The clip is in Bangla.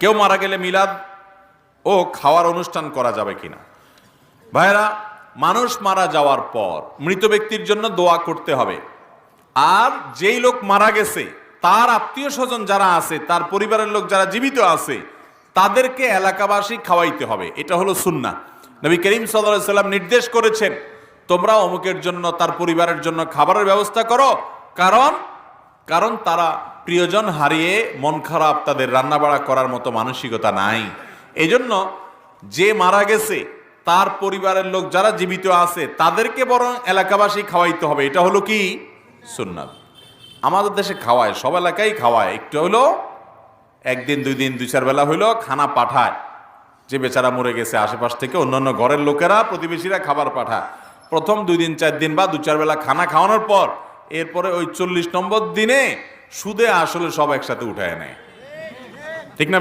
কেউ মারা গেলে মিলাদ ও খাওয়ার অনুষ্ঠান করা যাবে কিনা? ভাইরা মানুষ মারা যাওয়ার পর মৃত ব্যক্তির জন্য দোয়া করতে হবে। আর যেই লোক মারা গেছে, তার আত্মীয় স্বজন যারা আছে, তার পরিবারের লোক যারা জীবিত আছে, তাদেরকে এলাকাবাসী খাওয়াইতে হবে। এটা হলো সুন্না নবী করিম সাল্লাম নির্দেশ করেছেন, তোমরা অমুকের জন্য, তার পরিবারের জন্য খাবারের ব্যবস্থা করো। কারণ কারণ তারা প্রিয়জন হারিয়ে মন খারাপ, তাদের রান্নাবাড়া করার মতো মানসিকতা নাই। এজন্য যে মারা গেছে, তার পরিবারের লোক যারা জীবিত আছে, তাদেরকে বরং এলাকাবাসী খাওয়াইতে হবে। এটা হলো কি? সুন্নাত। আমাদের দেশে খাওয়ায়, সব এলাকায় খাওয়ায়। একটু হলো, একদিন, দুই দিন, দুই চার বেলা হইল, খানা পাঠায়। যে বেচারা মরে গেছে, আশেপাশ থেকে অন্যান্য ঘরের লোকেরা, প্রতিবেশীরা খাবার পাঠায়। প্রথম দুই দিন, চার দিন বা দু চার বেলা খানা খাওয়ানোর পর এরপরে ওই চল্লিশ নম্বর দিনে সুদে আসলে সব একসাথে উঠায় নেয় ঠিক না?